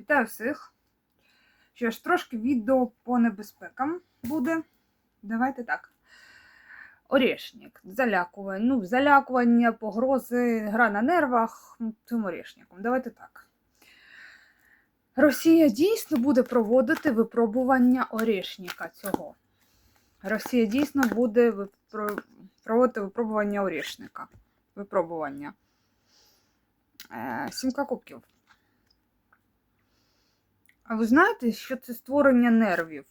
Вітаю всіх. Що ж, трошки відео по небезпекам буде. Давайте так. Орішник, залякування, ну, залякування, погрози, гра на нервах цим орішником. Давайте так. Росія дійсно буде проводити випробування орішника цього. Росія дійсно буде випро- проводити випробування орішника. Випробування. Е, Сімка кубків. А ви знаєте, що це створення нервів?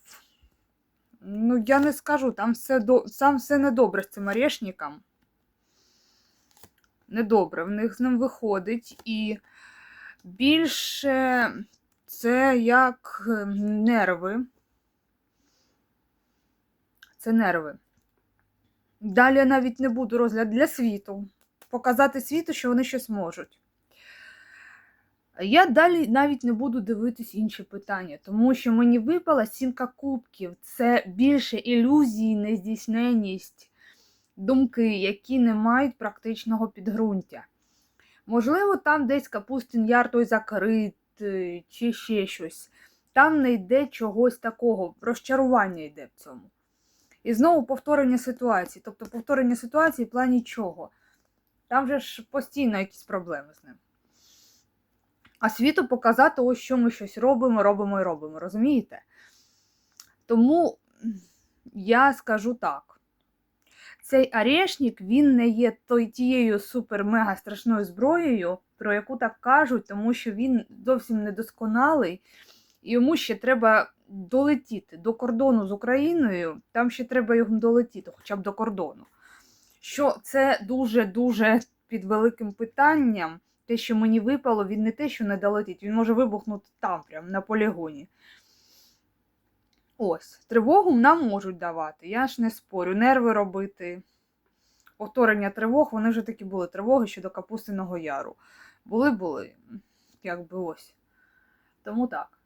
Ну, я не скажу, там все, до... там все недобре з цим орешником. Недобре, в них з ним виходить. І більше це як е, нерви. Це нерви. Далі я навіть не буду розгляд для світу. Показати світу, що вони щось можуть. Я далі навіть не буду дивитись інші питання, тому що мені випала сімка кубків. Це більше ілюзії, нездійсненість, думки, які не мають практичного підґрунтя. Можливо, там десь Капустин Яр той закритий, чи ще щось. Там не йде чогось такого, розчарування йде в цьому. І знову повторення ситуації. Тобто повторення ситуації в плані чого? Там же ж постійно якісь проблеми з ним. А світу показати, ось що ми щось робимо, робимо і робимо, розумієте? Тому я скажу так. Цей орешник, він не є той тією супер-мега страшною зброєю, про яку так кажуть, тому що він зовсім недосконалий, і йому ще треба долетіти до кордону з Україною, там ще треба йому долетіти, хоча б до кордону. Що це дуже-дуже під великим питанням. Те, що мені випало, він не те, що не долетить, він може вибухнути там, прямо на полігоні. Ось, тривогу нам можуть давати, я ж не спорю, нерви робити. Повторення тривог, вони вже такі були тривоги щодо Капустиного яру. Були-були, якби ось. Тому так.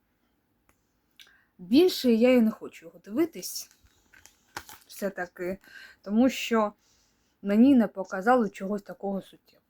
Більше я і не хочу його дивитись. Все-таки, тому що мені не показали чогось такого суттєвого.